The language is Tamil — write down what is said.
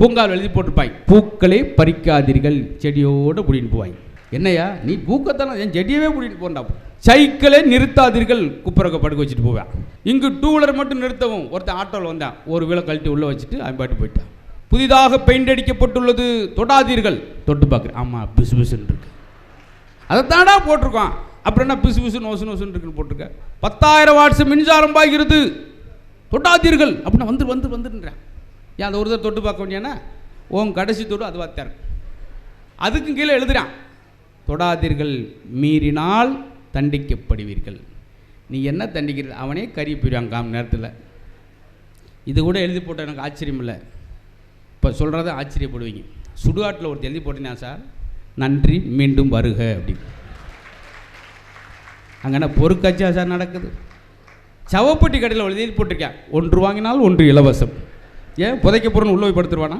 பூங்கால் எழுதி போட்டிருப்பாங்க பூக்களே பறிக்காதீர்கள் செடியோடு பிடின்னு போவாங்க என்னையா நீ பூக்கத்தானே என் செடியவே பிடிட்டு போண்டா சைக்கிளே நிறுத்தாதீர்கள் குப்புறக்க படுக்க வச்சுட்டு போவேன் இங்கு டூ வீலர் மட்டும் நிறுத்தவும். ஒருத்தன் ஆட்டோவில் வந்தேன். ஒரு வீலை கழட்டி உள்ளே வச்சுட்டு அவன் பாட்டு போயிட்டான். புதிதாக பெயிண்ட் அடிக்கப்பட்டுள்ளது தொடாதீர்கள். தொட்டு பார்க்குறேன் ஆமாம் பிசு பிசுன்னு இருக்கு. அதைத்தாடா போட்டிருக்கோம் அப்புறம் என்ன பிசு பிசு நோசு நோசுன்னு இருக்குன்னு போட்டிருக்க. பத்தாயிரம் வாட்ஸ் மின்சாரம் பாய்கிறது. தொட்டாதீர்கள் அப்படின்னு வந்து வந்து வந்துன்றேன் ஏன் அதை ஒரு தடவை தொட்டு பார்க்க வேண்டியானா உன் கடைசி தொடு அதுவாக வாத்தார் அதுக்கும் கீழே எழுதுகிறான் தொடாதீர்கள் மீறினால் தண்டிக்கப்படுவீர்கள். நீ என்ன தண்டிக்கிறது அவனே கறி போயிடுவான் காம் நேரத்தில். இது கூட எழுதி போட்ட எனக்கு ஆச்சரியம் இல்லை. இப்போ சொல்கிறத ஆச்சரியப்படுவீங்க. சுடுகாட்டில் ஒருத்தர் எழுதி போட்டேனா சார் நன்றி மீண்டும் வருக அப்படின்னு. அங்கே பொறுக்காட்சியா சார் நடக்குது? சவப்பட்டி கடையில் எழுதி போட்டிருக்கேன். ஒன்று வாங்கினால் ஒன்று இலவசம். ஏன் புதைக்க போகிறோன்னு உள்ள போய் படுத்துருவானா?